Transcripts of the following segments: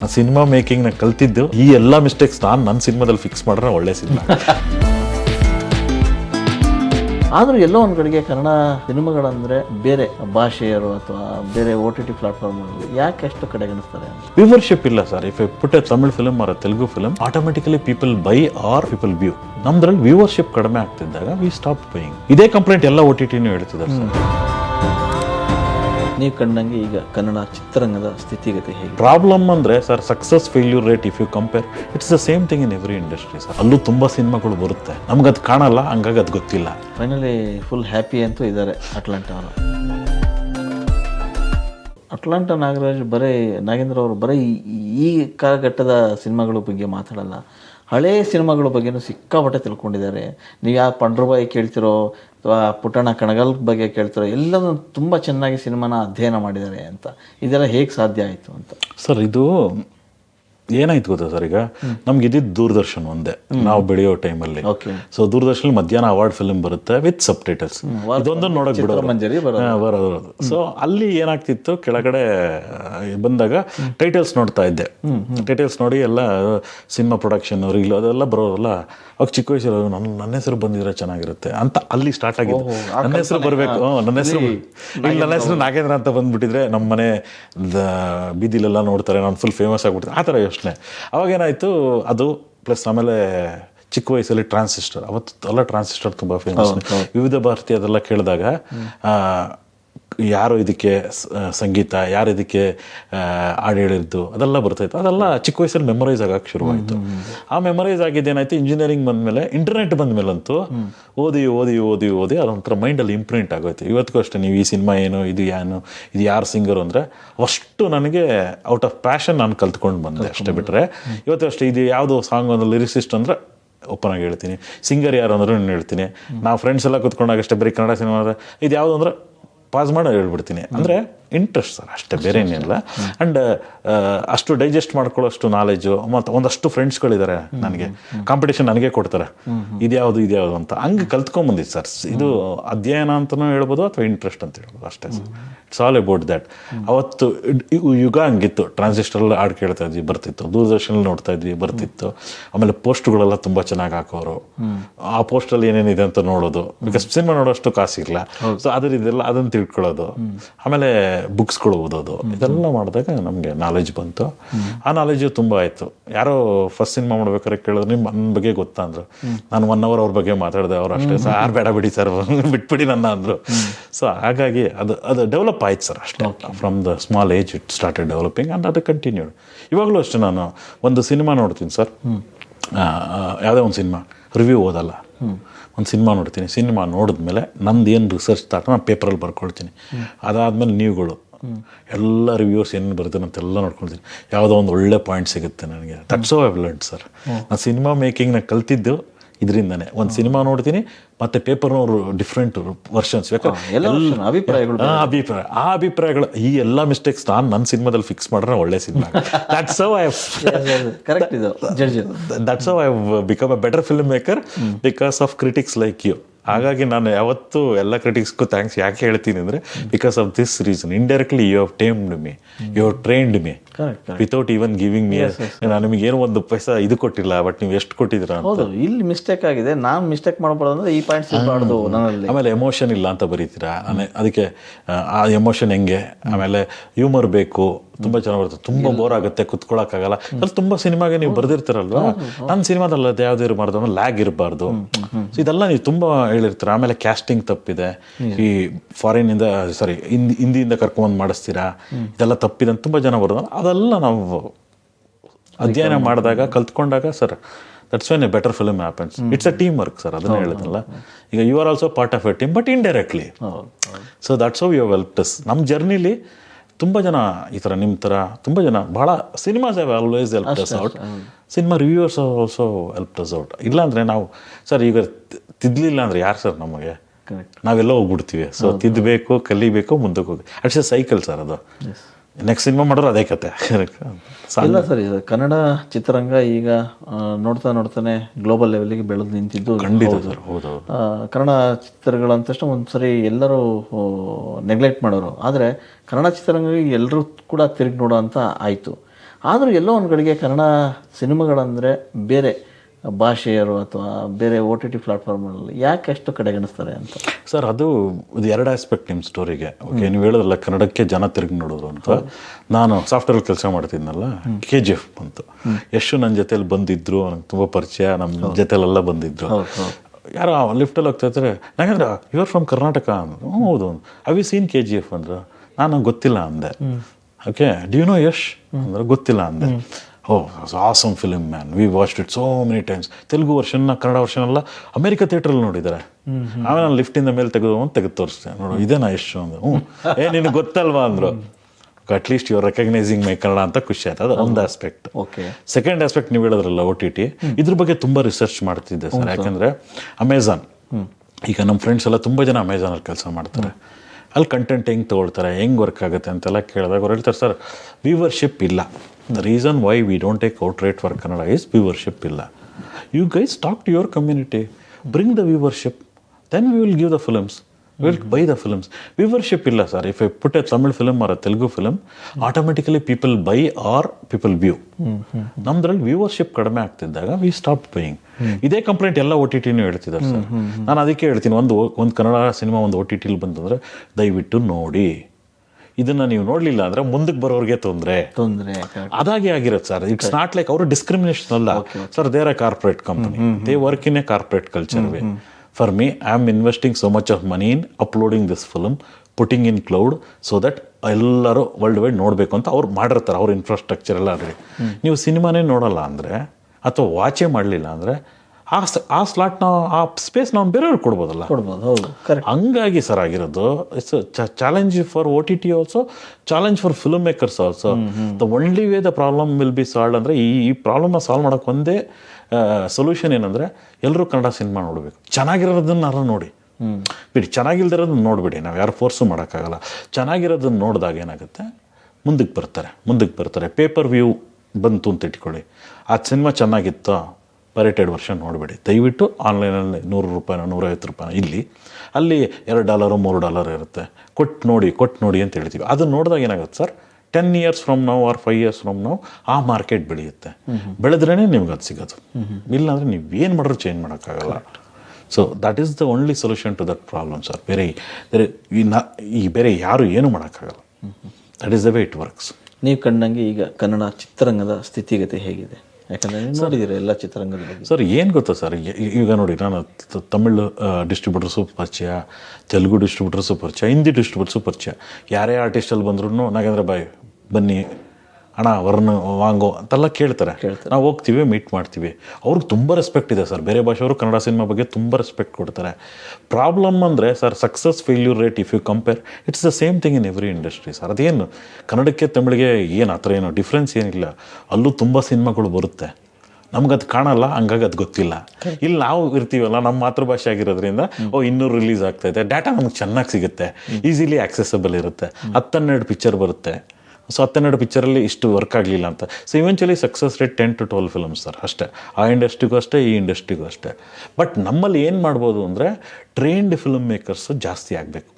Cinema ಮೇಕಿಂಗ್ನ ಕಲ್ತಿದ್ದು ಈ ಎಲ್ಲ ಮಿಸ್ಟೇಕ್ಸ್ ನಾನು ನನ್ನ ಸಿನಿಮಾದಲ್ಲಿ ಫಿಕ್ಸ್ ಮಾಡ್ರೆ ಒಳ್ಳೆ ಸಿನಿಮಾ ಆದರೂ ಎಲ್ಲೋ ಒಂದು ಕಡೆಗೆ ಕನ್ನಡ ಸಿನಿಮಾಗಳಂದರೆ ಬೇರೆ ಭಾಷೆಯರು ಅಥವಾ ಬೇರೆ ಓ ಟಿ ಟಿ ಪ್ಲಾಟ್ಫಾರ್ಮ್ಗಳು ಯಾಕೆ ಅಷ್ಟು ಕಡೆಗಣಿಸ್ತಾರೆ ವ್ಯೂವರ್ಶಿಪ್ ಇಲ್ಲ sir if put put a Tamil film or Telugu film automatically people buy or people view ನಮ್ದ್ರಲ್ಲಿ viewership ಕಡಿಮೆ ಆಗ್ತಿದ್ದಾಗ ವಿ ಸ್ಟಾಪ್ ಬೈಯಿಂಗ್ ಇದೇ ಕಂಪ್ಲೇಂಟ್ ಎಲ್ಲ ಓ ಟಿ ಟಿನೂ ಹೇಳ್ತಿದ್ದಾರೆ ಸರ್ ನೀವು ಕಂಡಂಗೆ ಈಗ ಕನ್ನಡ ಚಿತ್ರರಂಗದ ಸ್ಥಿತಿಗತಿ ಹೇಗೆ ಪ್ರಾಬ್ಲಮ್ ಅಂದರೆ sir success failure rate if you compare it's the same thing in every industry sir ಅಲ್ಲೂ ತುಂಬ ಸಿನಿಮಾಗಳು ಬರುತ್ತೆ. ನಮ್ಗೆ ಅದು ಕಾಣಲ್ಲ ಹಂಗಾಗಿ ಅದು ಗೊತ್ತಿಲ್ಲ. ಫೈನಲಿ ಫುಲ್ ಹ್ಯಾಪಿ ಅಂತೂ ಇದ್ದಾರೆ ಅಟ್ಲಾಂಟ ಅವರು. ಅಟ್ಲಾಂಟ ನಾಗರಾಜ್ ಬರೀ ನಾಗೇಂದ್ರ ಅವರು ಬರೀ ಈ- ಕಾಲಘಟ್ಟದ ಸಿನಿಮಾಗಳ ಬಗ್ಗೆ ಮಾತಾಡಲ್ಲ. ಹಳೇ ಸಿನಿಮಾಗಳ ಬಗ್ಗೆನೂ ಸಿಕ್ಕಾಪಟ್ಟೆ ತಿಳ್ಕೊಂಡಿದ್ದಾರೆ. ನೀವು ಯಾವ ಪಂಡ್ರಬಾಯಿ ಕೇಳ್ತಿರೋ ಅಥವಾ ಪುಟ್ಟಣ ಕಣಗಲ್ ಬಗ್ಗೆ ಕೇಳ್ತಾರೆ ಎಲ್ಲದೂ ತುಂಬ ಚೆನ್ನಾಗಿ ಸಿನಿಮಾನ ಅಧ್ಯಯನ ಮಾಡಿದ್ದಾರೆ ಅಂತ. ಇದೆಲ್ಲ ಹೇಗೆ ಸಾಧ್ಯ ಆಯಿತು ಅಂತ. ಸರ್, ಇದು ಏನಾಯ್ತು ಗೊತ್ತಾ ಸರ್ ಈಗ? ನಮ್ಗೆ ಇದ್ದಿದ್ದು ದೂರದರ್ಶನ್ ಒಂದೇ. ನಾವು ಬೆಳೆಯೋ ಟೈಮಲ್ಲಿ. ಸೊ ದೂರದರ್ಶನ್ ಮಧ್ಯಾಹ್ನ ಅವಾರ್ಡ್ ಫಿಲ್ಮ್ ಬರುತ್ತೆ ವಿತ್ ಸಬ್ ಟೈಟಲ್ಸ್ ಇದೊಂದು ನೋಡಕ್ ಬರೋದು. ಸೊ ಅಲ್ಲಿ ಏನಾಗ್ತಿತ್ತು? ಕೆಳಗಡೆ ಬಂದಾಗ ಟೈಟಲ್ಸ್ ನೋಡ್ತಾ ಇದ್ದೆ. ಟೈಟಲ್ಸ್ ನೋಡಿ ಎಲ್ಲ ಸಿನಿಮಾ ಪ್ರೊಡಕ್ಷನ್ ಇಲ್ಲ ಅದೆಲ್ಲ ಬರೋರಲ್ಲ. ಅವಾಗ ಚಿಕ್ಕ ವಯಸ್ಸು ನನ್ನ ನನ್ನ ಹೆಸರು ಬಂದಿದ್ರೆ ಚೆನ್ನಾಗಿರುತ್ತೆ ಅಂತ ಅಲ್ಲಿ ಸ್ಟಾರ್ಟ್ ಆಗಿದೆ ನನ್ನ ಹೆಸರು ಬರಬೇಕು. ನನ್ನ ಹೆಸರು ಇಲ್ಲಿ ನನ್ನ ಹೆಸರು ನಾಗೇಂದ್ರ ಅಂತ ಬಂದ್ಬಿಟ್ಟಿದ್ರೆ ನಮ್ಮ ಮನೆ ಬೀದಿಲೆಲ್ಲ ನೋಡ್ತಾರೆ. ನಾನು ಫುಲ್ ಫೇಮಸ್ ಆಗ್ಬಿಡ್ತೀನಿ. ಆ ಥರ ಯೋಚನೆ. ಅವಾಗ ಏನಾಯ್ತು ಅದು ಪ್ಲಸ್ ಆಮೇಲೆ ಚಿಕ್ಕ ವಯಸ್ಸಲ್ಲಿ ಟ್ರಾನ್ಸಿಸ್ಟರ್. ಅವತ್ತು ಎಲ್ಲ ಟ್ರಾನ್ಸಿಸ್ಟರ್ ತುಂಬ ಫೇಮಸ್ ವಿವಿಧ ಭಾರತಿ ಅದೆಲ್ಲ ಕೇಳಿದಾಗ ಆ, ಯಾರು ಇದಕ್ಕೆ ಸಂಗೀತ ಯಾರು ಇದಕ್ಕೆ ಹಾಡು ಹೇಳಿದ್ದು ಅದೆಲ್ಲ ಬರ್ತಾಯಿತ್ತು ಅದೆಲ್ಲ ಚಿಕ್ಕ ವಯಸ್ಸಲ್ಲಿ ಮೆಮೊರೈಸ್ ಆಗಕ್ಕೆ ಶುರುವಾಯಿತು. ಆ ಮೆಮೊರೈಸ್ ಆಗಿದ್ದೇನಾಯ್ತು? ಇಂಜಿನಿಯರಿಂಗ್ ಬಂದಮೇಲೆ ಇಂಟರ್ನೆಟ್ ಬಂದಮೇಲಂತೂ ಓದಿ ಓದಿ ಓದಿ ಓದಿ ಅದೊಂಥರ ಮೈಂಡಲ್ಲಿ ಇಂಪ್ರಿಂಟ್ ಆಗೋಯ್ತು. ಇವತ್ತಿಗೂ ಅಷ್ಟೇ ನೀವು ಈ ಸಿನಿಮಾ ಏನು ಇದು ಏನು ಇದು ಯಾರು ಸಿಂಗರು ಅಂದರೆ ಅಷ್ಟು ನನಗೆ ಔಟ್ ಆಫ್ ಪ್ಯಾಷನ್ ನಾನು ಕಲ್ತ್ಕೊಂಡು ಬಂದೆ ಅಷ್ಟೇ ಬಿಟ್ಟರೆ ಇವತ್ತು ಅಷ್ಟೇ ಇದು ಯಾವುದು ಸಾಂಗ್ ಒಂದು ಲಿರಿಕ್ಸಿಸ್ಟ್ ಅಂದರೆ ಓಪನ್ ಆಗಿ ಹೇಳ್ತೀನಿ. ಸಿಂಗರ್ ಯಾರು ಅಂದ್ರೂ ನಾನು ಹೇಳ್ತೀನಿ. ನಾವು ಫ್ರೆಂಡ್ಸ್ ಎಲ್ಲ ಕುತ್ಕೊಂಡಾಗ ಅಷ್ಟೇ ಬರೀ ಕನ್ನಡ ಸಿನಿಮಾ ಅಂದರೆ ಇದು ಯಾವುದು ಅಂದ್ರೆ ಪಾಸ್ ಮಾಡಿ ಹೇಳ್ಬಿಡ್ತೀನಿ. ಅಂದರೆ ಇಂಟ್ರೆಸ್ಟ್ ಸರ್ ಅಷ್ಟೇ ಬೇರೆ ಏನಿಲ್ಲ. ಆ್ಯಂಡ್ ಅಷ್ಟು ಡೈಜೆಸ್ಟ್ ಮಾಡ್ಕೊಳ್ಳೋಷ್ಟು ನಾಲೆಜು ಮತ್ತು ಒಂದಷ್ಟು ಫ್ರೆಂಡ್ಸ್ಗಳಿದ್ದಾರೆ ನನಗೆ. ಕಾಂಪಿಟೇಷನ್ ನನಗೆ ಕೊಡ್ತಾರೆ. ಇದ್ಯಾವುದು ಇದ್ಯಾವುದು ಅಂತ. ಹಂಗೆ ಕಲ್ತ್ಕೊಂಬಂದಿದ್ದು ಸರ್. ಇದು ಅಧ್ಯಯನ ಅಂತಲೂ ಹೇಳ್ಬೋದು ಅಥವಾ ಇಂಟ್ರೆಸ್ಟ್ ಅಂತ ಹೇಳ್ಬೋದು. ಅಷ್ಟೇ sir. It's all about that ಅವತ್ತು ಯುಗ ಹಂಗಿತ್ತು. ಟ್ರಾನ್ಸಿಸ್ಟರಲ್ಲಿ ಹಾಡು ಕೇಳ್ತಾ ಇದ್ವಿ ಬರ್ತಿತ್ತು. ದೂರದರ್ಶನಲ್ಲಿ ನೋಡ್ತಾ ಇದ್ವಿ ಬರ್ತಿತ್ತು. ಆಮೇಲೆ ಪೋಸ್ಟ್ಗಳೆಲ್ಲ ತುಂಬ ಚೆನ್ನಾಗಿ ಹಾಕೋರು. ಆ ಪೋಸ್ಟಲ್ಲಿ ಏನೇನಿದೆ ಅಂತ ನೋಡೋದು. ಬಿಕಾಸ್ ಸಿನಿಮಾ ನೋಡೋಷ್ಟು ಕಾಸಿರಲ್ಲ ಸೊ ಅದ್ರ ಇದೆಲ್ಲ ಅದನ್ನು ತಿಳ್ಕೊಳ್ಳೋದು. ಆಮೇಲೆ ಬುಕ್ಸ್ಗಳು ಓದೋದು. ಇದೆಲ್ಲ ಮಾಡಿದಾಗ ನಮಗೆ ನಾಲೆಜ್ ಬಂತು. ಆ ನಾಲೆಜು ತುಂಬ ಆಯಿತು. ಯಾರೋ ಫಸ್ಟ್ ಸಿನಿಮಾ ಮಾಡ್ಬೇಕಾದ್ರೆ ಕೇಳಿದ್ರೆ ನಿಮ್ಮ ನನ್ನ ಬಗ್ಗೆ ಗೊತ್ತಾ ಅಂದ್ರು. ನಾನು ಒನ್ ಅವರ್ ಅವ್ರ ಬಗ್ಗೆ ಮಾತಾಡಿದೆ ಅವ್ರು ಅಷ್ಟೇ. ಸರ್ ಯಾರು ಬೇಡ ಬಿಡಿ ಸರ್ ಬಿಟ್ಬಿಡಿ ನನ್ನ ಅಂದರು. ಸೊ ಹಾಗಾಗಿ ಅದು ಅದು ಡೆವಲಪ್ ಆಯ್ತು ಸರ್ ಅಷ್ಟೇ. From the small age it started developing and ಅದು ಕಂಟಿನ್ಯೂಡ್ ಇವಾಗಲೂ ಅಷ್ಟೇ ನಾನು ಒಂದು ಸಿನಿಮಾ ನೋಡ್ತೀನಿ ಸರ್ ಯಾವುದೇ ಒಂದು ಸಿನಿಮಾ ರಿವ್ಯೂ ಓದಲ್ಲ. ಒಂದು ಸಿನಿಮಾ ನೋಡ್ತೀನಿ. ಸಿನಿಮಾ ನೋಡಿದ್ಮೇಲೆ ನಂದು ಏನು ರಿಸರ್ಚ್ ತಾಟ ನಾನು ಪೇಪರಲ್ಲಿ ಬರ್ಕೊಳ್ತೀನಿ. ಅದಾದಮೇಲೆ ನೀವುಗಳು. ಎಲ್ಲ ರಿವ್ಯೂಸ್ ಏನು ಬರುತ್ತೆ ಅಂತೆಲ್ಲ ನೋಡ್ಕೊಳ್ತೀನಿ. ಯಾವುದೋ ಒಂದು ಒಳ್ಳೆ ಪಾಯಿಂಟ್ ಸಿಗುತ್ತೆ ನನಗೆ. ದಟ್ಸ್ ಓ ಲರ್ನ್ ಸರ್ ನಾನು ಸಿನಿಮಾ ಮೇಕಿಂಗ್ನ ಕಲ್ತಿದ್ದು ಇದರಿಂದನೇ. ಒಂದು ಸಿನಿಮಾ ನೋಡ್ತೀನಿ ಮತ್ತೆ ಪೇಪರ್ನವರು ಡಿಫ್ರೆಂಟ್ ವರ್ಷನ್ಸ್ ಎಲ್ಲ version, ಅಭಿಪ್ರಾಯಗಳು ಆ ಅಭಿಪ್ರಾಯ ಆ ಅಭಿಪ್ರಾಯಗಳು ಈ ಎಲ್ಲ ಮಿಸ್ಟೇಕ್ಸ್ ನಾನು ನನ್ನ ಸಿನಿಮಾದಲ್ಲಿ ಫಿಕ್ಸ್ ಮಾಡ್ರೆ ಒಳ್ಳೆ cinema. That's how I correct ಇದು judge that's how I become a better film maker because of critics like you ಹಾಗಾಗಿ ನಾನು ಯಾವತ್ತೂ ಎಲ್ಲ ಕ್ರಿಟಿಕ್ಸ್ಗೂ ಥ್ಯಾಂಕ್ಸ್ ಯಾಕೆ ಹೇಳ್ತೀನಿ ಅಂದರೆ because of this reason indirectly you have tamed me you have trained me without even giving me ನಾನು ನಿಮಗೆ ಏನು ಒಂದು ಪೈಸಾ ಇದು ಕೊಟ್ಟಿಲ್ಲ ಬಟ್ ನೀವು ಎಷ್ಟು ಕೊಟ್ಟಿದ್ದೀರಾ ಅಂತ. ಹೌದು ಇಲ್ಲಿ ಮಿಸ್ಟೇಕ್ ಆಗಿದೆ. ನಾನು ಮಿಸ್ಟೇಕ್ ಮಾಡಬಾರ್ದು ಅಂದ್ರೆ ಈ ಪಾಯಿಂಟ್ಸ್ ಮಾಡೋದು ನನ್ನಲ್ಲಿ. ಆಮೇಲೆ ಎಮೋಷನ್ ಇಲ್ಲ ಅಂತ ಬರೀತೀರಾ? ಆಮೇಲೆ ಅದಕ್ಕೆ ಆ ಎಮೋಷನ್ ಹೆಂಗೆ? ಆಮೇಲೆ ಹ್ಯೂಮರ್ ಬೇಕು ತುಂಬಾ ಚೆನ್ನಾಗಿ ಬರುತ್ತೆ ತುಂಬಾ ಬೋರ್ ಆಗುತ್ತೆ ಕುತ್ಕೊಳ್ಳೋಕ್ಕಾಗಲ್ಲ ಅಲ್ಲಿ ತುಂಬಾ ಸಿನಿಮಾಗೆ ನೀವು ಬರ್ದಿರ್ತೀರಲ್ವಾ? ನನ್ನ ಸಿನಿಮಾದಲ್ಲಿ ಅದು ಯಾವ್ದು ಇರಬಾರ್ದು ಅಂದ್ರೆ ಲ್ಯಾಗ್ ಇರಬಾರ್ದು. ಸೊ ಇದೆಲ್ಲ ನೀವು ತುಂಬಾ ಹೇಳಿರ್ತೀರ. ಆಮೇಲೆ ಕ್ಯಾಸ್ಟಿಂಗ್ ತಪ್ಪಿದೆ. ಈ ಫಾರಿನ್ ಇಂದ ಸಾರಿ ಹಿಂದಿ ಹಿಂದಿಯಿಂದ ಕರ್ಕೊಂಡ್ ಮಾಡಿಸ್ತೀರಾ? ಇದೆಲ್ಲ ತಪ್ಪಿದೆ ಅಂತ ತುಂಬಾ ಜನ ಬರೋದು ಅದೆಲ್ಲ ನಾವು ಅಧ್ಯಯನ ಮಾಡಿದಾಗ ಕಲ್ತ್ಕೊಂಡಾಗ sir that's when a better film happens it's a team work sir ಅದನ್ನ ಹೇಳಿದ್ನಲ್ಲ. ಈಗ you are also part of a team but indirectly so that's how you helped us ನಮ್ಮ ಜರ್ನಿಲಿ ತುಂಬ ಜನ ಈ ಥರ ನಿಮ್ಮ ಥರ ತುಂಬ ಜನ ಭಾಳ cinemas have always helped us out cinema reviewers also helped us out ಇಲ್ಲಾಂದರೆ ನಾವು ಸರ್ ಈಗ ತಿದ್ದಲಿಲ್ಲ ಅಂದರೆ ಯಾರು ಸರ್ ನಮಗೆ? ನಾವೆಲ್ಲ ಹೋಗ್ಬಿಡ್ತೀವಿ. ಸೊ ತಿದ್ದಬೇಕು ಕಲಿಬೇಕು ಮುಂದಕ್ಕೆ ಹೋಗಿ. ಅಟ್ಸ್ ಎ ಸೈಕಲ್ ಸರ್ ಅದು. ನೆಕ್ಸ್ಟ್ ಸಿನಿಮಾ ಮಾಡೋರು ಅದೇ ಕತೆ. ಇಲ್ಲ ಸರಿ ಇದು ಕನ್ನಡ ಚಿತ್ರರಂಗ ಈಗ ನೋಡ್ತಾ ನೋಡ್ತಾನೆ ಗ್ಲೋಬಲ್ ಲೆವೆಲ್ಗೆ ಬೆಳೆದು ನಿಂತಿದ್ದು. ಖಂಡಿತ ಹೌದು. ಕನ್ನಡ ಚಿತ್ರಗಳು ಅಂತಷ್ಟು ಒಂದ್ಸರಿ ಎಲ್ಲರೂ ನೆಗ್ಲೆಕ್ಟ್ ಮಾಡೋರು. ಆದರೆ ಕನ್ನಡ ಚಿತ್ರರಂಗ ಎಲ್ಲರೂ ಕೂಡ ತಿರುಗಿ ನೋಡೋ ಅಂತ ಆಯಿತು. ಆದರೂ ಎಲ್ಲೋ ಒಂದು ಕಡೆಗೆ ಕನ್ನಡ ಸಿನಿಮಾಗಳಂದರೆ ಬೇರೆ. ಭಾಷೆಯರು ಅಥವಾ ಬೇರೆ ಓ ಟಿ ಟಿ ಪ್ಲಾಟ್ಫಾರ್ಮ್ಗಳಲ್ಲಿ ಯಾಕೆ ಅಷ್ಟು ಕಡೆಗಣಿಸ್ತಾರೆ ಅಂತ? ಸರ್ ಅದು ಇದು ಎರಡು ಆಸ್ಪೆಕ್ಟ್ ನಿಮ್ಮ ಸ್ಟೋರಿಗೆ ಓಕೆ ನೀವು ಹೇಳಿದ್ರಲ್ಲ ಕನ್ನಡಕ್ಕೆ ಜನ ತಿರುಗಿ ನೋಡೋದು ಅಂತ. ನಾನು ಸಾಫ್ಟ್ವೇರ್ ಕೆಲಸ ಮಾಡ್ತಿದ್ನಲ್ಲ ಕೆ ಜಿ ಎಫ್ ಬಂತು. ಎಷ್ಟು ನನ್ನ ಜೊತೆಲಿ ಬಂದಿದ್ರು ನನಗೆ ತುಂಬ ಪರಿಚಯ ನಮ್ಮ ಜೊತೆಲೆಲ್ಲ ಬಂದಿದ್ರು. ಯಾರೋ ಲಿಫ್ಟಲ್ಲಿ ಹೋಗ್ತಾ ಇರ್ತಾರೆ ಅಂದ್ರೆ ಯು ಆರ್ ಫ್ರಮ್ ಕರ್ನಾಟಕ ಅಂದ್ರೆ. "ಹ್ಞೂ, ಹೌದು I've seen K G F ಅಂದ್ರೆ. ನಾನು ಗೊತ್ತಿಲ್ಲ ಅಂದೆ. Okay do you know Yash? ಅಂದ್ರೆ. ಗೊತ್ತಿಲ್ಲ ಅಂದೆ. ಓ awesome film man we watched it so many times Telugu version Kannada version ಎಲ್ಲ ಅಮೆರಿಕ ಥಿಯೇಟ್ರಲ್ಲಿ ನೋಡಿದ್ದಾರೆ. ಆಮೇಲೆ ನಾನು ಲಿಫ್ಟಿಂದ ಮೇಲೆ ತೆಗೆದು ಅಂತ ತೆಗೆದು ತೋರಿಸ್ದೆ. ನೋಡು ಇದೇನಾ ಎಷ್ಟು ಅಂದ್ರೆ ಹ್ಞೂ ಏ ನಿನಗೆ ಗೊತ್ತಲ್ವಾ ಅಂದರು. At least your recognising my Kannada ಅಂತ ಖುಷಿ ಆಯ್ತು. ಅದು ಒಂದು ಆಸ್ಪೆಕ್ಟ್ ಓಕೆ ಸೆಕೆಂಡ್ ಆಸ್ಪೆಕ್ಟ್ ನೀವು ಹೇಳಿದ್ರಲ್ಲ ಒ ಟಿ ಟಿ ಇದ್ರ ಬಗ್ಗೆ ತುಂಬ ರಿಸರ್ಚ್ ಮಾಡ್ತಿದ್ದೆ ಸರ್. ಯಾಕಂದರೆ ಅಮೆಝಾನ್ ಈಗ ನಮ್ಮ ಫ್ರೆಂಡ್ಸ್ ಎಲ್ಲ ತುಂಬ ಜನ ಅಮೆಝಾನಲ್ಲಿ ಕೆಲಸ ಮಾಡ್ತಾರೆ. ಅಲ್ಲಿ ಕಂಟೆಂಟ್ ಹೆಂಗೆ ತೊಗೊಳ್ತಾರೆ, ಹೆಂಗೆ ವರ್ಕ್ ಆಗುತ್ತೆ ಅಂತೆಲ್ಲ ಕೇಳಿದಾಗ ಅವ್ರು ಹೇಳ್ತಾರೆ, ಸರ್ ವ್ಯೂವರ್ಶಿಪ್ ಇಲ್ಲ. The reason why we don't take out rate for Kannada is viewership ಇಲ್ಲ. You guys talk to your community bring the viewership then we will give the films will buy the films viewership ಇಲ್ಲ sir if I put a Tamil film or a Telugu film automatically people buy or people view ನಮ್ದ್ರಲ್ಲಿ viewership ಕಡಿಮೆ ಆಗ್ತಿದ್ದಾಗ we stop buying ಇದೇ complaint ಎಲ್ಲ O T ಟಿನೂ ಹೇಳ್ತಿದ್ದಾರೆ sir ನಾನು ಅದಕ್ಕೆ ಹೇಳ್ತೀನಿ ಒಂದು ಒಂದು ಕನ್ನಡ ಸಿನಿಮಾ ಒಂದು ಒ ಟಿ ಟಿಲಿ ಬಂತಂದ್ರೆ ದಯವಿಟ್ಟು ನೋಡಿ. ಇದನ್ನ ನೀವು ನೋಡಲಿಲ್ಲ ಅಂದ್ರೆ ಮುಂದಕ್ಕೆ ಬರೋರಿಗೆ ತೊಂದರೆ. ತೊಂದರೆ ಅದಾಗೆ ಆಗಿರುತ್ತೆ ಸರ್ ಇಟ್ಸ್ ನಾಟ್ ಲೈಕ್ ಅವರು ಡಿಸ್ಕ್ರಿಮಿನೇಷನ್ ಅಲ್ಲ. Sir there a corporate company they work in a corporate culture way for me I am investing so much of money in uploading this film putting in cloud so that ಎಲ್ಲರೂ world wide ನೋಡಬೇಕು ಅಂತ ಅವ್ರು ಮಾಡಿರ್ತಾರೆ ಅವ್ರ infrastructure ಎಲ್ಲ ಆಗಲಿ ನೀವು ಸಿನಿಮಾನೇ ನೋಡಲ್ಲ ಅಂದರೆ ಅಥವಾ ವಾಚೇ ಮಾಡಲಿಲ್ಲ ಅಂದರೆ ಆ ಸ್ಲಾಟ್ ಆ ಸ್ಲಾಟ್ನ ಆ ಸ್ಪೇಸ್ ನಾವು ಬೇರೆಯವ್ರಿಗೆ ಕೊಡ್ಬೋದಲ್ಲ? ಕೊಡ್ಬೋದು ಹೌದು ಕರೆಕ್ಟ್ ಹಂಗಾಗಿ ಸರ್ ಆಗಿರೋದು it's challenge for O T T also challenge for film makers also the only way the problem will be solve ಅಂದರೆ ಈ ಈ ಪ್ರಾಬ್ಲಮ್ನ ಸಾಲ್ವ್ ಮಾಡೋಕೆ ಒಂದೇ ಸೊಲ್ಯೂಷನ್ ಏನಂದರೆ ಎಲ್ಲರೂ ಕನ್ನಡ ಸಿನಿಮಾ ನೋಡಬೇಕು. ಚೆನ್ನಾಗಿರೋದನ್ನ ನೋಡಿ? ಬಿಡಿ ಚೆನ್ನಾಗಿಲ್ದಿರೋದನ್ನ ನೋಡಿಬಿಡಿ ನಾವು ಯಾರು ಫೋರ್ಸು ಮಾಡೋಕ್ಕಾಗಲ್ಲ. ಚೆನ್ನಾಗಿರೋದನ್ನ ನೋಡಿದಾಗ ಏನಾಗುತ್ತೆ? ಮುಂದಕ್ಕೆ ಬರ್ತಾರೆ ಮುಂದಕ್ಕೆ ಬರ್ತಾರೆ. ಪೇಪರ್ ವ್ಯೂ ಬಂತು ಅಂತ ಇಟ್ಕೊಳ್ಳಿ. ಆ ಸಿನಿಮಾ ಚೆನ್ನಾಗಿತ್ತು? ಪರೇಟೆಡ್ ವರ್ಷನ್ ನೋಡಬೇಡಿ. ದಯವಿಟ್ಟು ಆನ್ಲೈನಲ್ಲಿ ನೂರು ರೂಪಾಯಿನ, ನೂರೈವತ್ತು ರೂಪಾಯಿನ ಇಲ್ಲಿ, ಅಲ್ಲಿ ಎರಡು ಡಾಲರು ಮೂರು ಡಾಲರ್ ಇರುತ್ತೆ. ಕೊಟ್ಟು ನೋಡಿ ಕೊಟ್ಟು ನೋಡಿ ಅಂತ ಹೇಳ್ತೀವಿ. ಅದನ್ನು ನೋಡಿದಾಗ ಏನಾಗುತ್ತೆ ಸರ್? ಟೆನ್ ಇಯರ್ಸ್ ಫ್ರಮ್ ನಾವು ಆರ್ ಫೈವ್ ಇಯರ್ಸ್ ಫ್ರಮ್ ನಾವು ಆ ಮಾರ್ಕೆಟ್ ಬೆಳೆಯುತ್ತೆ. ಬೆಳೆದ್ರೇ ನಿಮ್ಗೆ ಅದು ಸಿಗೋದು. ಇಲ್ಲಾಂದರೆ ನೀವು ಏನು ಮಾಡಿದ್ರು ಚೇಂಜ್ ಮಾಡೋಕ್ಕಾಗಲ್ಲ. So that is the only solution to that problem sir ಬೇರೆ ಬೇರೆ ಈ ನ, ಈ ಬೇರೆ ಯಾರು ಏನು ಮಾಡೋಕ್ಕಾಗಲ್ಲ. That is the way it works ನೀವು ಕಂಡಂಗೆ ಈಗ ಕನ್ನಡ ಚಿತ್ರರಂಗದ ಸ್ಥಿತಿಗತಿ ಹೇಗಿದೆ? ಯಾಕಂದ್ರೆ ನೋಡಿದ್ದೀರ ಎಲ್ಲ ಚಿತ್ರರಂಗದ ಬಗ್ಗೆ. ಸರ್ ಏನು ಗೊತ್ತಾ ಸರ್? ಈಗ ನೋಡಿ ನಾನು ತಮಿಳು ತಮಿಳ್ ಡಿಸ್ಟ್ರಿಬ್ಯೂಟರ್ಸು ಪರಿಚಯ ತೆಲುಗು ಡಿಸ್ಟ್ರಿಬ್ಯೂಟರ್ಸು ಪರಿಚಯ ಹಿಂದಿ ಡಿಸ್ಟ್ರಿಬ್ಯೂಟರ್ಸು ಪರಿಚಯ ಯಾರೇ ಆರ್ಟಿಸ್ಟಲ್ಲಿ ಬಂದ್ರೂ ನಾಗೇಂದ್ರ ಬಾಯ್ ಬನ್ನಿ. ಹಣ ವರ್ಣ ವಾಂಗೋ ಅಂತೆಲ್ಲ ಕೇಳ್ತಾರೆ. ನಾವು ಹೋಗ್ತೀವಿ ಮೀಟ್ ಮಾಡ್ತೀವಿ. ಅವ್ರಿಗೆ ತುಂಬ ರೆಸ್ಪೆಕ್ಟ್ ಇದೆ ಸರ್. ಬೇರೆ ಭಾಷೆಯವರು ಕನ್ನಡ ಸಿನಿಮಾ ಬಗ್ಗೆ ತುಂಬ ರೆಸ್ಪೆಕ್ಟ್ ಕೊಡ್ತಾರೆ. ಪ್ರಾಬ್ಲಮ್ ಅಂದರೆ sir success failure rate if you compare it's the same thing in every industry sir. ಅದೇನು? ಕನ್ನಡಕ್ಕೆ ತಮಿಳಿಗೆ ಏನು ಆ ಥರ ಏನು ಡಿಫ್ರೆನ್ಸ್ ಏನಿಲ್ಲ. ಅಲ್ಲೂ ತುಂಬ ಸಿನಿಮಾಗಳು ಬರುತ್ತೆ. ನಮ್ಗೆ ಅದು ಕಾಣಲ್ಲ ಹಂಗಾಗಿ ಅದು ಗೊತ್ತಿಲ್ಲ. ಇಲ್ಲಿ ನಾವು ಇರ್ತೀವಲ್ಲ ನಮ್ಮ ಮಾತೃಭಾಷೆ ಆಗಿರೋದ್ರಿಂದ ಓ ಇನ್ನೂ ರಿಲೀಸ್ ಆಗ್ತಾ ಇದೆ. ಡಾಟಾ ನಮ್ಗೆ ಚೆನ್ನಾಗಿ ಸಿಗುತ್ತೆ. ಈಸಿಲಿ ಆಕ್ಸೆಸಬಲ್ ಇರುತ್ತೆ. ಹತ್ತನ್ನೆರಡು ಪಿಕ್ಚರ್ ಬರುತ್ತೆ. ಸೊ ಹತ್ತೆರಡು ಪಿಕ್ಚರಲ್ಲಿ ಇಷ್ಟು ವರ್ಕ್ ಆಗಲಿಲ್ಲ ಅಂತ. So eventually success rate ten to twelve films sir ಅಷ್ಟೇ. ಆ ಇಂಡಸ್ಟ್ರಿಗೂ ಅಷ್ಟೇ, ಈ ಇಂಡಸ್ಟ್ರಿಗೂ ಅಷ್ಟೇ. ಬಟ್ ನಮ್ಮಲ್ಲಿ ಏನು ಮಾಡ್ಬೋದು ಅಂದರೆ ಟ್ರೈನ್ಡ್ ಫಿಲ್ಮ್ ಮೇಕರ್ಸು ಜಾಸ್ತಿ ಆಗಬೇಕು.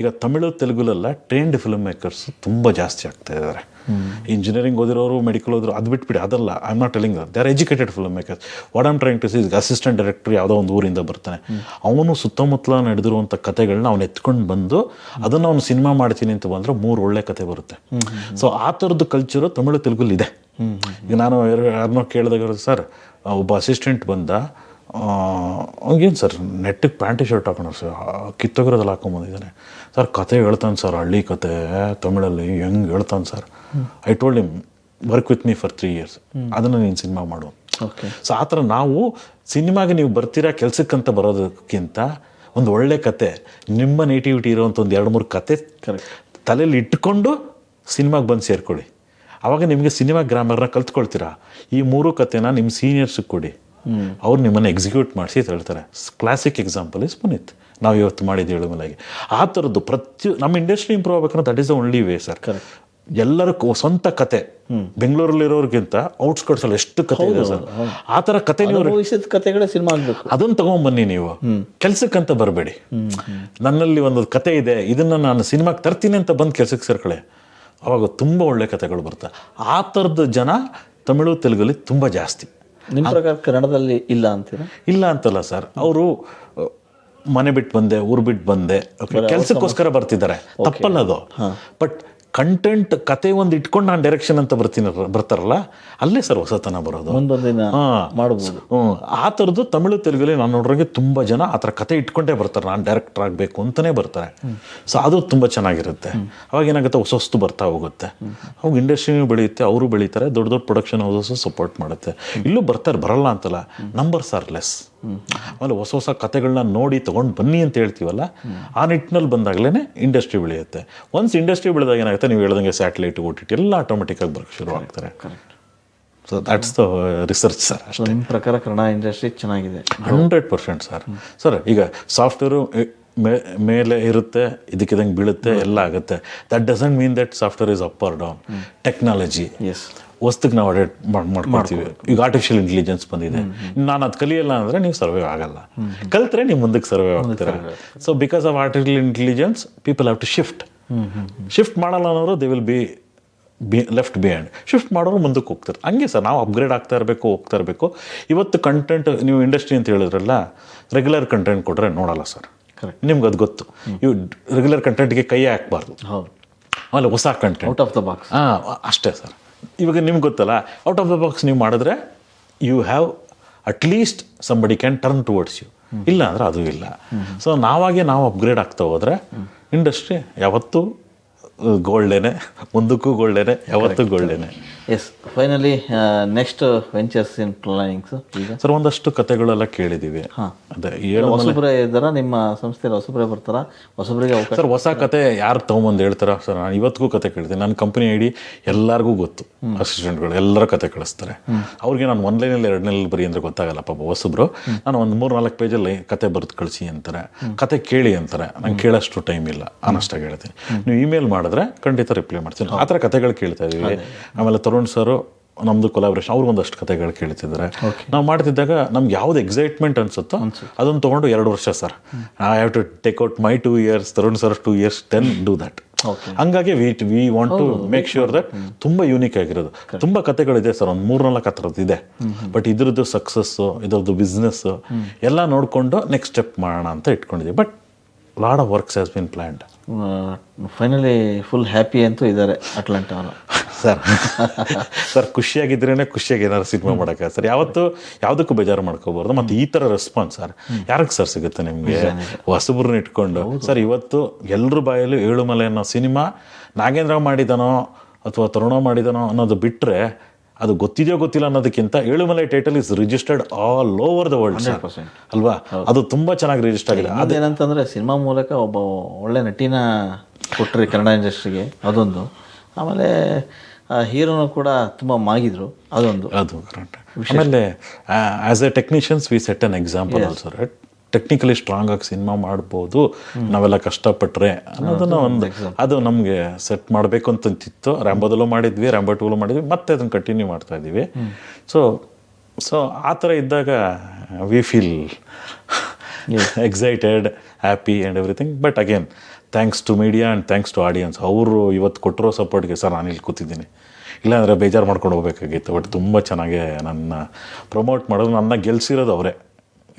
ಈಗ ತಮಿಳು, ತೆಲುಗುಲೆಲ್ಲ ಟ್ರೈನ್ಡ್ ಫಿಲ್ಮ್ ಮೇಕರ್ಸ್ ತುಂಬ ಜಾಸ್ತಿ ಆಗ್ತಾ ಇದ್ದಾರೆ ಇಂಜಿನಿಯರಿಂಗ್ ಓದಿರೋರು ಮೆಡಿಕಲ್ ಓದಿರೋ ಅದು ಬಿಟ್ಬಿಡಿ, ಅದಲ್ಲ I am not telling they are educated film makers what am trying to see assistant director ಯಾವುದೋ ಒಂದು ಊರಿಂದ ಬರ್ತಾನೆ. ಅವನು ಸುತ್ತಮುತ್ತಲ ನಡೆದಿರುವಂಥ ಕತೆಗಳನ್ನ ಅವ್ನು ಎತ್ಕೊಂಡು ಬಂದು ಅದನ್ನು ಅವನು ಸಿನಿಮಾ ಮಾಡ್ತೀನಿ ಅಂತ ಬಂದರೆ ಮೂರು ಒಳ್ಳೆ ಕತೆ ಬರುತ್ತೆ. ಸೊ ಆ ಥರದ್ದು ಕಲ್ಚರು ತಮಿಳು, ತೆಲುಗುಲಿದೆ. ಈಗ ನಾನು ಯಾರನ್ನೋ ಕೇಳಿದಾಗ ಸರ್, ಒಬ್ಬ ಅಸಿಸ್ಟೆಂಟ್ ಬಂದ ಅವ್ನಿಗೇನು ಸರ್ ನೆಟ್ಟಿಗೆ ಪ್ಯಾಂಟಿ ಶರ್ಟ್ ಹಾಕೋಣ ಸರ್. ಕಿತ್ತೋಗಿರೋದಲ್ಲ ಹಾಕೊಂಬಂದಿದ್ದಾನೆ ಸರ್ ಕತೆ ಹೇಳ್ತಾನೆ ಸರ್ ಹಳ್ಳಿ ಕತೆ ತಮಿಳಲ್ಲಿ ಹೆಂಗೆ ಹೇಳ್ತಾನೆ sir. I told him work with me for three years ಅದನ್ನು ನೀನು ಸಿನಿಮಾ ಮಾಡು. ಓಕೆ ಸೊ ಆ ಥರ ನಾವು ಸಿನಿಮಾಗೆ ನೀವು ಬರ್ತೀರಾ ಕೆಲಸಕ್ಕಂತ ಬರೋದಕ್ಕಿಂತ ಒಂದು ಒಳ್ಳೆ ಕತೆ ನಿಮ್ಮ ನೇಟಿವಿಟಿ ಇರೋವಂಥ ಒಂದು ಎರಡು ಮೂರು ಕತೆ ತಲೆಯಲ್ಲಿ ಇಟ್ಕೊಂಡು ಸಿನಿಮಾಗೆ ಬಂದು ಸೇರ್ಕೊಳ್ಳಿ. ಆವಾಗ ನಿಮಗೆ ಸಿನಿಮಾ ಗ್ರಾಮರ್ನ ಕಲ್ತ್ಕೊಳ್ತೀರಾ. ಈ ಮೂರು ಕತೆನ ನಿಮ್ಮ ಸೀನಿಯರ್ಸಿಗೆ ಕೊಡಿ. ಅವ್ರು ನಿಮ್ಮನ್ನು ಎಕ್ಸಿಕ್ಯೂಟ್ ಮಾಡಿಸಿ ಹೇಳ್ತಾರೆ. ಕ್ಲಾಸಿಕ್ ಎಕ್ಸಾಂಪಲ್ ಇಸ್ ಪುನೀತ್ ನಾವು ಇವತ್ತು ಮಾಡಿದ್ದು ಹೇಳೋ ಮೇಲಾಗಿ. ಆ ಥರದ್ದು ಪ್ರತಿ ನಮ್ಮ ಇಂಡಸ್ಟ್ರಿ ಇಂಪ್ರೂವ್ ಆಗ್ಬೇಕಂದ್ರೆ that is the only way sir ಎಲ್ಲರ ಸ್ವಂತ ಕತೆ. ಬೆಂಗಳೂರಲ್ಲಿರೋರ್ಗಿಂತ ಔಟ್ಸ್ಕರ್ಟ್ಸ್ ಅಲ್ಲಿ ಎಷ್ಟು ಕತೆ ಇದೆ ಸರ್ ಆ ಥರ ಕತೆ ನೀವು ಕತೆಗಳೇ ಸಿನಿಮಾ ಆಗಬೇಕು. ಅದನ್ನ ತಗೊಂಬನ್ನಿ ನೀವು. ಕೆಲ್ಸಕ್ಕಂತ ಬರಬೇಡಿ. ನನ್ನಲ್ಲಿ ಒಂದು ಕತೆ ಇದೆ ಇದನ್ನ ನಾನು ಸಿನಿಮಾಗೆ ತರ್ತೀನಿ ಅಂತ ಬಂದು ಕೆಲ್ಸಕ್ಕೆ ಸೇರ್ಕೊಳ್ಳಿ ಅವಾಗ ತುಂಬ ಒಳ್ಳೆ ಕತೆಗಳು ಬರ್ತವೆ ಆ ಥರದ ಜನ ತಮಿಳು ತೆಲುಗಲ್ಲಿ ತುಂಬ ಜಾಸ್ತಿ. ನಿಮ್ಮ ಪ್ರಕಾರ ಕನ್ನಡದಲ್ಲಿ ಇಲ್ಲ ಅಂತೀರಾ? ಇಲ್ಲ ಅಂತಲ್ಲ ಸರ್. ಅವರು ಮನೆ ಬಿಟ್ಟು ಬಂದೆ ಊರು ಬಿಟ್ಟು ಬಂದೆ. ಕೆಲಸಕ್ಕೋಸ್ಕರ ಬರ್ತಿದ್ದಾರೆ. ತಪ್ಪಲ್ಲ ಅದು ಬಟ್ ಕಂಟೆಂಟ್ ಕತೆ ಒಂದು ಇಟ್ಕೊಂಡು ನಾನು ಡೈರೆಕ್ಷನ್ ಅಂತ ಬರ್ತೀನಿ ಬರ್ತಾರಲ್ಲ ಅಲ್ಲೇ ಸರ್ ಹೊಸತನ ಬರೋದು. ಒಂದೊಂದಿನ ಹಾ. ಮಾಡ್ಬೋದು. ಹ್ಮ್. ಆ ಥರದ್ದು ತಮಿಳು ತೆಲುಗಲ್ಲಿ ನಾನು ನೋಡ್ರಂಗೆ ತುಂಬ ಜನ ಆ ಥರ ಕತೆ ಇಟ್ಕೊಂಡೇ ಬರ್ತಾರೆ. ನಾನು ಡೈರೆಕ್ಟರ್ ಆಗಬೇಕು ಅಂತಲೇ ಬರ್ತಾರೆ. ಸೊ ಅದು ತುಂಬ ಚೆನ್ನಾಗಿರುತ್ತೆ. ಅವಾಗ ಏನಾಗುತ್ತೆ ಹೊಸ ಹೊಸ್ತು ಬರ್ತಾ ಹೋಗುತ್ತೆ. ಅವಾಗ ಇಂಡಸ್ಟ್ರಿನೂ ಬೆಳೆಯುತ್ತೆ ಅವರು ಬೆಳೀತಾರೆ ದೊಡ್ಡ ದೊಡ್ಡ ಪ್ರೊಡಕ್ಷನ್ ಹೌಸಸ್ ಸಪೋರ್ಟ್ ಮಾಡುತ್ತೆ. ಇಲ್ಲೂ ಬರ್ತಾರೆ ಬರಲ್ಲ ಅಂತಲ್ಲ ನಂಬರ್ಸ್ ಆರ್ ಲೆಸ್ ಆಮೇಲೆ ಹೊಸ ಹೊಸ ಕತೆಗಳನ್ನ ನೋಡಿ ತೊಗೊಂಡು ಬನ್ನಿ ಅಂತ ಹೇಳ್ತೀವಲ್ಲ ಆ ನಿಟ್ಟಿನಲ್ಲಿ ಬಂದಾಗಲೇ ಇಂಡಸ್ಟ್ರಿ ಬೆಳೆಯುತ್ತೆ. ಒನ್ಸ್ ಇಂಡಸ್ಟ್ರಿ ಬೆಳೆದಾಗ ಏನಾಗುತ್ತೆ ನೀವು ಹೇಳ್ದಂಗೆ ಸ್ಯಾಟಲೈಟ್ ಓಟಿಟ್ ಎಲ್ಲ ಆಟೋಮೆಟಿಕ್ಕಾಗಿ ಬರೋಕ್ಕೆ ಶುರು ಆಗ್ತಾರೆ. So that's the research sir ಅಷ್ಟೇ. ನಿಮ್ಮ ಪ್ರಕಾರ ಕನ್ನಡ ಇಂಡಸ್ಟ್ರಿ ಚೆನ್ನಾಗಿದೆ? ಹಂಡ್ರೆಡ್ ಪರ್ಸೆಂಟ್ ಸರ್ ಸರ್ ಈಗ ಸಾಫ್ಟ್ವೇರು ಮೇಲೆ ಇರುತ್ತೆ ಇದಕ್ಕಿದಂಗೆ ಬೀಳುತ್ತೆ ಎಲ್ಲ ಆಗುತ್ತೆ. That doesn't mean that software is up or down technology as ವಸ್ತುಗೆ ನಾವು ಅಡಾಪ್ಟ್ ಮಾಡ್ಕೊಳ್ತೀವಿ. ಈಗ ಆರ್ಟಿಫಿಷಿಯಲ್ ಇಂಟೆಲಿಜೆನ್ಸ್ ಬಂದಿದೆ. ನಾನು ಅದು ಕಲಿಯಲ್ಲ ಅಂದರೆ ನೀವು ಸರ್ವೈವ್ ಆಗಲ್ಲ. ಕಲ್ತ್ರೆ ನೀವು ಮುಂದಕ್ಕೆ survive ಆಗ್ತೀರ? So because of artificial intelligence people have to shift shift ಮಾಡಲ್ಲ ಅನ್ನೋರು they will be be left behind shift ಮಾಡೋರು ಮುಂದಕ್ಕೆ ಹೋಗ್ತಾರೆ ಹಂಗೆ ಸರ್ ನಾವು ಅಪ್ಗ್ರೇಡ್ ಆಗ್ತಾ ಇರಬೇಕು ಹೋಗ್ತಾ ಇರಬೇಕು. ಇವತ್ತು ಕಂಟೆಂಟ್ ನೀವು ಇಂಡಸ್ಟ್ರಿ ಅಂತ ಹೇಳಿದ್ರಲ್ಲ ರೆಗ್ಯುಲರ್ ಕಂಟೆಂಟ್ ಕೊಟ್ಟರೆ ನೋಡಲ್ಲ ಸರ್. ನಿಮ್ಗೆ ಅದು ಗೊತ್ತು. ಇವು ರೆಗ್ಯುಲರ್ ಕಂಟೆಂಟ್ಗೆ ಕೈ ಹಾಕ್ಬಾರ್ದು. ಹೌದು. ಆಮೇಲೆ ಹೊಸ content out of the box ಹಾಂ ಅಷ್ಟೇ ಸರ್. ಇವಾಗ ನಿಮ್ಗೆ ಗೊತ್ತಲ್ಲ ಔಟ್ ಆಫ್ ದ ಬಾಕ್ಸ್ ನೀವು ಮಾಡಿದ್ರೆ you have at least somebody can turn towards you ಇಲ್ಲ ಅಂದ್ರೆ ಅದು ಇಲ್ಲ. ಸೊ ನಾವಾಗೆ ನಾವು ಅಪ್ಗ್ರೇಡ್ ಆಗ್ತಾ ಹೋದ್ರೆ ಇಂಡಸ್ಟ್ರಿ ಯಾವತ್ತೂ ಗೋಲ್ಡೇನೆ ಮುಂದಕ್ಕೂ ಗೋಲ್ಡೇನೆ ಯಾವತ್ತೂ ಗೋಲ್ಡೇನೆ yes finally next ventures in plannings ಈಗ? ಸರ್ ಒಂದಷ್ಟು ಕತೆಗಳೆಲ್ಲ ಕೇಳಿದ್ದೀವಿ. ಅದೇ ಹೊಸಬ್ರೆ ಇದ್ದಾರ? ನಿಮ್ಮ ಸಂಸ್ಥೆಯಲ್ಲಿ ಹೊಸಬ್ರೆ ಬರ್ತಾರ? ಹೊಸಬ್ರಿಗೆ ಅವಕಾಶ ಸರ್ ಹೊಸ ಕತೆ ಯಾರು ತೊಗೊಂಬಂದು ಹೇಳ್ತಾರ? ಸರ್ ನಾನು ಇವತ್ತಿಗೂ ಕತೆ ಕೇಳ್ತೀನಿ ನನ್ನ ಕಂಪನಿ ಐಡಿ ಎಲ್ಲರಿಗೂ ಗೊತ್ತು. ಅಸಿಸ್ಟೆಂಟ್ಗಳು ಎಲ್ಲರ ಕತೆ ಕಳಿಸ್ತಾರೆ. ಅವ್ರಿಗೆ ನಾನು ಒನ್ಲೈನಲ್ಲಿ ಲೈನಲ್ಲಿ ಎರಡು ಲೈನಲ್ಲಿ ಬರೀ ಅಂದ್ರೆ ಗೊತ್ತಾಗಲ್ಲ ಪಾಪ ಹೊಸಬ್ರು. ನಾನು ಒಂದು ಮೂರು ನಾಲ್ಕು ಪೇಜಲ್ಲಿ ಕತೆ ಬರೆದು ಕಳಿಸಿ ಅಂತಾರೆ. ಕತೆ ಕೇಳಿ ಅಂತಾರೆ. ನಂಗೆ ಕೇಳಷ್ಟು ಟೈಮ್ ಇಲ್ಲ. ಅನ್ನಷ್ಟಾಗಿ ಹೇಳ್ತೀನಿ. ನೀವು ಇಮೇಲ್ ಮಾಡಿದ್ರೆ ಖಂಡಿತ ರಿಪ್ಲೈ ಮಾಡ್ತೀನಿ. ಆ ಥರ ಕತೆಗಳು ಕೇಳ್ತಾ ಇದೀವಿ ಆಮೇಲೆ ತರುಣ್ ಸರು ನಮ್ದು ಕೊಲಾಬ್ರೇಷನ್ ಅವ್ರು ಒಂದಷ್ಟು ಕತೆಗಳು ಕೇಳ್ತಿದ್ದಾರೆ. ನಾವು ಮಾಡ್ತಿದ್ದಾಗ ನಮ್ಗೆ ಯಾವ್ದು ಎಕ್ಸೈಟ್ಮೆಂಟ್ ಅನ್ಸುತ್ತೋ ಅದನ್ನು ತೊಗೊಂಡು ಎರಡು ವರ್ಷ sir I have to take out my two years Tarun sir two years then do that ಹಂಗಾಗಿ we we want to make sure that ತುಂಬ ಯೂನಿಕ್ ಆಗಿರೋದು. ತುಂಬ ಕತೆಗಳಿದೆ ಸರ್ ಒಂದು ಮೂರ್ನಾಲ್ಕು ಆ ಥರದ್ದು ಇದೆ ಬಟ್ ಇದ್ರದ್ದು ಸಕ್ಸಸ್ಸು ಇದ್ರದ್ದು ಬಿಸ್ನೆಸ್ಸು ಎಲ್ಲ ನೋಡಿಕೊಂಡು ನೆಕ್ಸ್ಟ್ ಸ್ಟೆಪ್ ಮಾಡೋಣ ಅಂತ ಇಟ್ಕೊಂಡಿದ್ದೀವಿ but lot of works has been planned finally full happy ಅಂತೂ ಇದ್ದಾರೆ ಅಟ್ಲಾಂಟಾ ಅವರು. ಸರ್ ಸರ್ ಖುಷಿಯಾಗಿದ್ರೇ ಖುಷಿಯಾಗಿ ಏನಾದ್ರು ಸಿನಿಮಾ ಮಾಡೋಕೆ ಸರ್. ಯಾವತ್ತು ಯಾವುದಕ್ಕೂ ಬೇಜಾರು ಮಾಡ್ಕೋಬಾರ್ದು. ಮತ್ತು ಈ ಥರ ರೆಸ್ಪಾನ್ಸ್ ಸರ್ ಯಾರಿಗೆ ಸರ್ ಸಿಗುತ್ತೆ ನಿಮಗೆ? ಹೊಸಬ್ರನ್ನ ಇಟ್ಕೊಂಡು. ಸರ್ ಇವತ್ತು ಎಲ್ಲರ ಬಾಯಲ್ಲೂ ಏಳುಮಲೆ ಅನ್ನೋ ಸಿನಿಮಾ ನಾಗೇಂದ್ರ ಮಾಡಿದನೋ ಅಥವಾ ತರುಣ ಮಾಡಿದನೋ ಅನ್ನೋದು ಬಿಟ್ಟರೆ ಅದು ಗೊತ್ತಿದೆಯೋ ಗೊತ್ತಿಲ್ಲ ಅನ್ನೋದಕ್ಕಿಂತ Elumale title is registered all over the world ಅಲ್ವಾ? ಅದು ತುಂಬ ಚೆನ್ನಾಗಿ ರಿಜಿಸ್ಟರ್ ಆಗಿದೆ. ಅದೇನಂತಂದ್ರೆ ಸಿನಿಮಾ ಮೂಲಕ ಒಬ್ಬ ಒಳ್ಳೆ ನಟಿನ ಕೊಟ್ಟರೆ ಕನ್ನಡ ಇಂಡಸ್ಟ್ರಿಗೆ ಅದೊಂದು. ಆಮೇಲೆ ಹೀರೋನು ಕೂಡ ತುಂಬ ಮಾಗಿದ್ರು ಅದೊಂದು. ಅದು ಆಮೇಲೆ as a technicians we set an example also right technically strong ಆಗಿ ಸಿನಿಮಾ ಮಾಡ್ಬೋದು ನಾವೆಲ್ಲ ಕಷ್ಟಪಟ್ಟರೆ ಅನ್ನೋದನ್ನ ಒಂದು ಅದು ನಮಗೆ ಸೆಟ್ ಮಾಡಬೇಕು ಅಂತಿತ್ತು. ರ್ಯಾಂಬೋದಲ್ಲೂ ಮಾಡಿದ್ವಿ ರ್ಯಾಂಬೋ ಟೂಲು ಮಾಡಿದ್ವಿ ಮತ್ತೆ ಅದನ್ನು ಕಂಟಿನ್ಯೂ ಮಾಡ್ತಾ ಇದ್ದೀವಿ. ಸೊ ಸೊ ಆ ಥರ ಇದ್ದಾಗ we feel excited happy and everything but again thanks to media and thanks to audience ಅವರು ಇವತ್ತು ಕೊಟ್ಟಿರೋ ಸಪೋರ್ಟ್ಗೆ ಸರ್ ನಾನು ಇಲ್ಲಿ ಕೂತಿದ್ದೀನಿ. ಇಲ್ಲಾಂದರೆ ಬೇಜಾರು ಮಾಡ್ಕೊಂಡು ಹೋಗ್ಬೇಕಾಗಿತ್ತು ಬಟ್ ತುಂಬ ಚೆನ್ನಾಗಿ ನನ್ನ ಪ್ರಮೋಟ್ ಮಾಡೋದು ನನ್ನ ಗೆಲ್ಸಿರೋದು ಅವರೇ.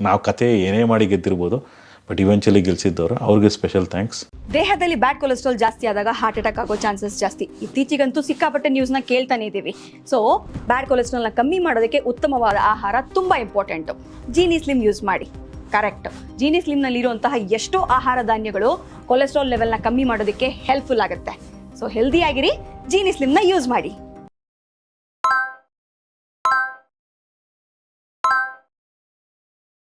ನಾವು ಕತೆ ಏನೇ ಮಾಡಿ ಗೆದ್ದಿರ್ಬೋದು ಬಟ್ ಇವೆಂಚುಲಿ ಗೆಲ್ಸಿದ್ದವರು, ಅವ್ರಿಗೆ ಸ್ಪೆಷಲ್ ಥ್ಯಾಂಕ್ಸ್ ದೇಹದಲ್ಲಿ ಬ್ಯಾಡ್ ಕೊಲೆಸ್ಟ್ರಾಲ್ ಜಾಸ್ತಿ ಆದಾಗ ಹಾರ್ಟ್ ಅಟ್ಯಾಕ್ ಆಗೋ ಚಾನ್ಸಸ್ ಜಾಸ್ತಿ. ಇತ್ತೀಚೆಗಂತೂ ಸಿಕ್ಕಾಪಟ್ಟೆ ನ್ಯೂಸ್ನ ಕೇಳ್ತಾನೆ ಇದ್ದೀವಿ. ಸೊ ಬ್ಯಾಡ್ ಕೊಲೆಸ್ಟ್ರಾಲ್ನ ಕಮ್ಮಿ ಮಾಡೋದಕ್ಕೆ ಉತ್ತಮವಾದ ಆಹಾರ ತುಂಬ ಇಂಪಾರ್ಟೆಂಟು ಜೀನಿ ಸ್ಲಿಮ್ ಯೂಸ್ ಮಾಡಿ. ಕರೆಕ್ಟ್ ಜೀನಿ ಸ್ಲಿಮ್ನಲ್ಲಿರುವಂತಹ ಎಷ್ಟೋ ಆಹಾರ ಧಾನ್ಯಗಳು ಕೊಲೆಸ್ಟ್ರಾಲ್ ಲೆವೆಲ್ನ ಕಮ್ಮಿ ಮಾಡೋದಕ್ಕೆ ಹೆಲ್ಪ್ಫುಲ್ ಆಗುತ್ತೆ. ಸೊ ಹೆಲ್ದಿ ಆಗಿರಿ ಜೀನಿ ಸ್ಲಿಮ್ನ ಯೂಸ್ ಮಾಡಿ.